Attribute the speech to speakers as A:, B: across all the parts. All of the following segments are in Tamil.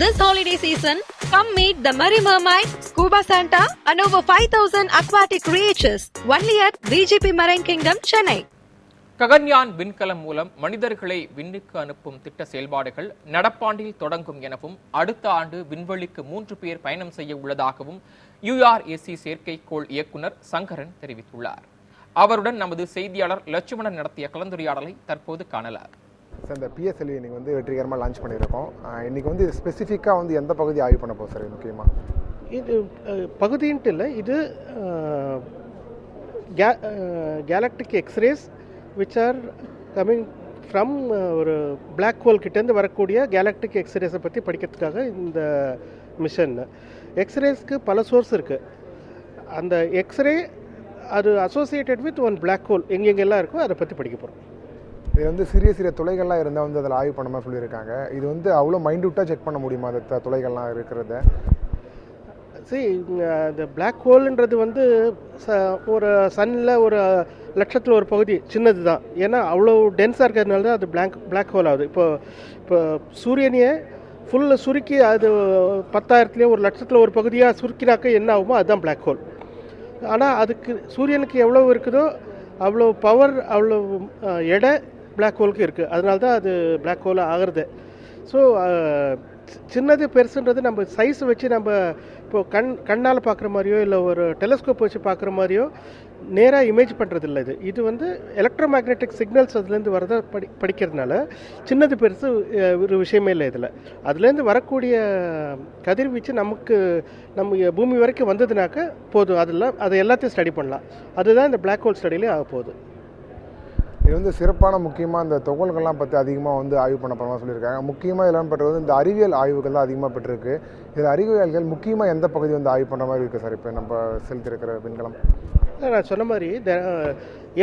A: This holiday season, come meet the Merry Mermaid, Scuba Santa, and over 5,000 aquatic creatures only at BGP Marine Kingdom, Chennai.
B: Gaganyaan விண்கலம் மூலம் மனிதர்களை விண்ணுக்கு அனுப்பும் திட்ட செயல்பாடுகள் நடப்பாண்டில் தொடங்கும் எனவும் அடுத்த ஆண்டு விண்வெளிக்கு மூன்று பேர் பயணம் செய்ய உள்ளதாகவும் யுஆர்ஏசி செயற்கைக்கோள் இயக்குனர் சங்கரன் தெரிவித்துள்ளார் அவருடன் நமது செய்தியாளர் லட்சுமணன் நடத்திய கலந்துரையாடலை தற்போது காணலாம்
C: சார் இந்த பிஎஸ்எல்வி இன்னைக்கு வந்து வெற்றிகரமாக லான்ச் பண்ணியிருக்கோம். இன்றைக்கி வந்து ஸ்பெசிஃபிக்காக வந்து எந்த பகுதி ஆய்வு பண்ண போகுது சார் இது முக்கியமாக
D: இது பகுதின்ட்டு இல்லை இது galactic X-rays which are coming from ஒரு பிளாக் ஹோல் கிட்டேருந்து வரக்கூடிய கேலக்டிக் எக்ஸ்ரேஸை பற்றி படிக்கிறதுக்காக இந்த மிஷன் எக்ஸ்ரேஸ்க்கு பல சோர்ஸ் இருக்குது அந்த எக்ஸ்ரே அது associated with one black hole எங்கெங்கெல்லாம் இருக்கோ அதை பற்றி படிக்க போகிறோம்
C: இது வந்து சிறிய சிறிய துளைகள்லாம் இருந்தால் வந்து அதில் ஆய்வு பண்ண மாதிரி சொல்லியிருக்காங்க. இது வந்து அவ்வளோ மைண்ட்யூட்டாக செக் பண்ண முடியுமா? அந்த துளைகள்லாம் இருக்கிறத?
D: சரி இந்த பிளாக் ஹோல்ன்றது வந்து ச ஒரு சன்னில் ஒரு லட்சத்தில் ஒரு பகுதி சின்னது தான். ஏன்னா அவ்வளோ டென்ஸாக இருக்கிறதுனால தான் அது பிளாக் பிளாக் ஹோல் ஆகுது. இப்போ இப்போ சூரியனையே ஃபுல்லு சுருக்கி அது பத்தாயிரத்துலேயே ஒரு லட்சத்தில் ஒரு பகுதியாக சுருக்கினாக்க என்ன ஆகுமோ அதுதான் பிளாக் ஹோல் ஆனால் அதுக்கு சூரியனுக்கு எவ்வளோ இருக்குதோ அவ்வளோ பவர் அவ்வளோ எடை பிளாக் ஹோலுக்கு இருக்குது அதனால தான் அது பிளாக் ஹோலாக ஆகிறது. ஸோ சின்னது பெருசுன்றது நம்ம சைஸ் வச்சு நம்ம இப்போ கண் கண்ணால் பார்க்குற மாதிரியோ இல்லை ஒரு டெலஸ்கோப் வச்சு பார்க்குற மாதிரியோ நேராக இமேஜ் பண்ணுறது இல்லை இது. இது வந்து எலக்ட்ரோ மேக்னெட்டிக் சிக்னல்ஸ் அதுலேருந்து வரத படி படிக்கிறதுனால சின்னது பெருசு ஒரு விஷயமே இல்லை இதில். அதுலேருந்து வரக்கூடிய கதிர்வீச்சு நமக்கு நம்ம பூமி வரைக்கும் வந்ததுனாக்க போதும். அதெல்லாம் அதை எல்லாத்தையும் ஸ்டடி பண்ணலாம். அதுதான் இந்த பிளாக் ஹோல் ஸ்டடியிலே ஆக போகுது
C: இது வந்து சிறப்பான முக்கியமாக இந்த துகள்கள்லாம் பற்றி அதிகமாக வந்து ஆய்வு பண்ண சொல்லியிருக்காங்க. முக்கியமாக இதெல்லாம் பெற்றது வந்து இந்த அறிவியல் ஆய்வுகள் தான் அதிகமாக பெற்றிருக்கு. இதில் அறிவியல்கள் முக்கியமாக எந்த பகுதி வந்து ஆய்வு பண்ணுற மாதிரி இருக்குது சார்? இப்போ நம்ம செலுத்திருக்கிற விண்கலம்.
D: நான் சொன்ன மாதிரி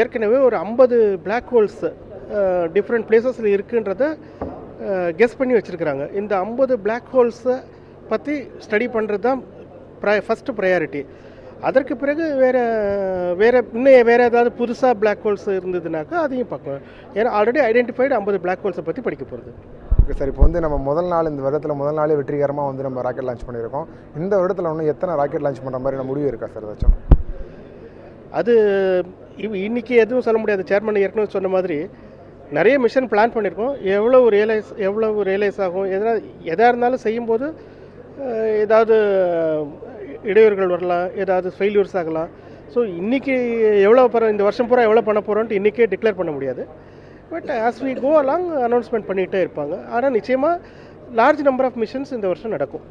D: ஏற்கனவே ஒரு ஐம்பது பிளாக் ஹோல்ஸ் டிஃப்ரெண்ட் பிளேசஸில் இருக்குன்றத கெஸ் பண்ணி வச்சுருக்கிறாங்க. இந்த ஐம்பது பிளாக் ஹோல்ஸை பற்றி ஸ்டடி பண்ணுறது தான் ப்ரை ஃபஸ்ட்டு ப்ரையாரிட்டி அதற்கு பிறகு வேறு வேறு இன்னும் வேறு ஏதாவது புதுசாக பிளாக் ஹோல்ஸ் இருந்ததுனாக்கா அதையும் பார்க்கணும் ஏன்னா ஆல்ரெடி ஐடென்டிஃபைடு ஐம்பது பிளாக் ஹோல்ஸை பற்றி படிக்க போகிறது
C: ஓகே சார் இப்போ வந்து நம்ம முதல் நாள் இந்த வருடத்தில் முதல் நாளே வெற்றிகரமாக வந்து நம்ம ராக்கெட் லான்ச் பண்ணியிருக்கோம். இந்த வருடத்தில் இன்னும் எத்தனை ராக்கெட் லான்ச் பண்ணுற மாதிரி நம்ம முடிவு இருக்கா சார் ஏதாச்சும்?
D: அது இவ் இன்னைக்கு எதுவும் சொல்ல முடியாது. சேர்மன் ஏற்கனவே சொன்ன மாதிரி நிறைய மிஷன் பிளான் பண்ணியிருக்கோம். எவ்வளோ ரியலைஸ் எவ்வளோ ரியலைஸ் ஆகும்? எதனா எதாக இருந்தாலும் செய்யும்போது ஏதாவது இடையூறுகள் வரலாம் ஏதாவது ஃபெயிலியர்ஸ் ஆகலாம். ஸோ இன்றைக்கி எவ்வளோ பண்ண இந்த வருஷம் பூரா எவ்வளோ பண்ண போகிறோன்ட்டு இன்றைக்கே டிக்ளேர் பண்ண முடியாது. But as we go along announcement பண்ணிகிட்டே இருப்பாங்க. ஆனால் நிச்சயமாக லார்ஜ் நம்பர் ஆஃப் மிஷன்ஸ் இந்த வருஷம் நடக்கும்.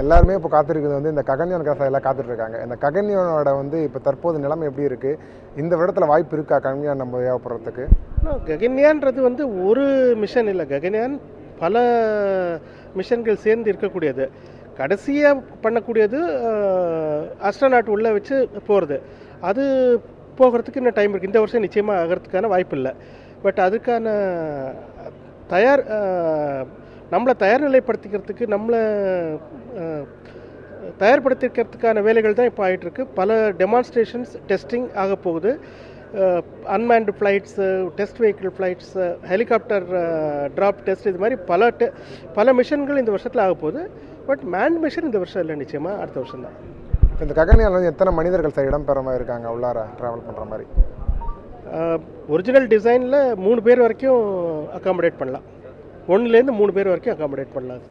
C: எல்லாருமே இப்போ காத்திருக்கிறது வந்து இந்த ககன்யான் காசா எல்லாம் காத்துட்டு இருக்காங்க இந்த ககன்யானோட வந்து இப்போ தற்போது நிலைமை எப்படி இருக்குது இந்த வருடத்தில் வாய்ப்பு இருக்கா ககன்யான் நம்ம ஏவப்படுறதுக்கு?
D: ககன்யான்றது வந்து ஒரு மிஷன் இல்லை. ககன்யான் பல மிஷன்கள் சேர்ந்து இருக்கக்கூடியது. கடைசியாக பண்ணக்கூடியது அஸ்ட்ரநாட் உள்ளே வச்சு போகிறது அது போகிறதுக்கு இன்னும் டைம் இருக்குது இந்த வருஷம் நிச்சயமாக ஆகிறதுக்கான வாய்ப்பு இல்லை. பட் அதுக்கான தயார் நம்மளை தயார் நிலைப்படுத்திக்கிறதுக்கு நம்மளை தயார்படுத்திக்கிறதுக்கான வேலைகள் தான் இப்போ ஆகிட்டுருக்கு பல டெமான்ஸ்ட்ரேஷன்ஸ் டெஸ்டிங் ஆக போகுது. Unmanned flights test vehicle flights helicopter drop test இது மாதிரி பல டெ பல மிஷன்கள் இந்த வருஷத்தில் ஆக போகுது. பட் மேன் மிஷன் இந்த வருஷம் இல்லை நிச்சயமாக அடுத்த வருஷம் தான்.
C: இந்த ககன்யான் வந்து எத்தனை மனிதர்கள் சார் இடம்பெற மாதிரி இருக்காங்க உள்ளார ட்ராவல் பண்ணுற மாதிரி?
D: ஒரிஜினல் டிசைனில் மூணு பேர் வரைக்கும் அகாமடேட் பண்ணலாம். ஒன்றுலேருந்து மூணு பேர் வரைக்கும் அகாமடேட் பண்ணலாம்.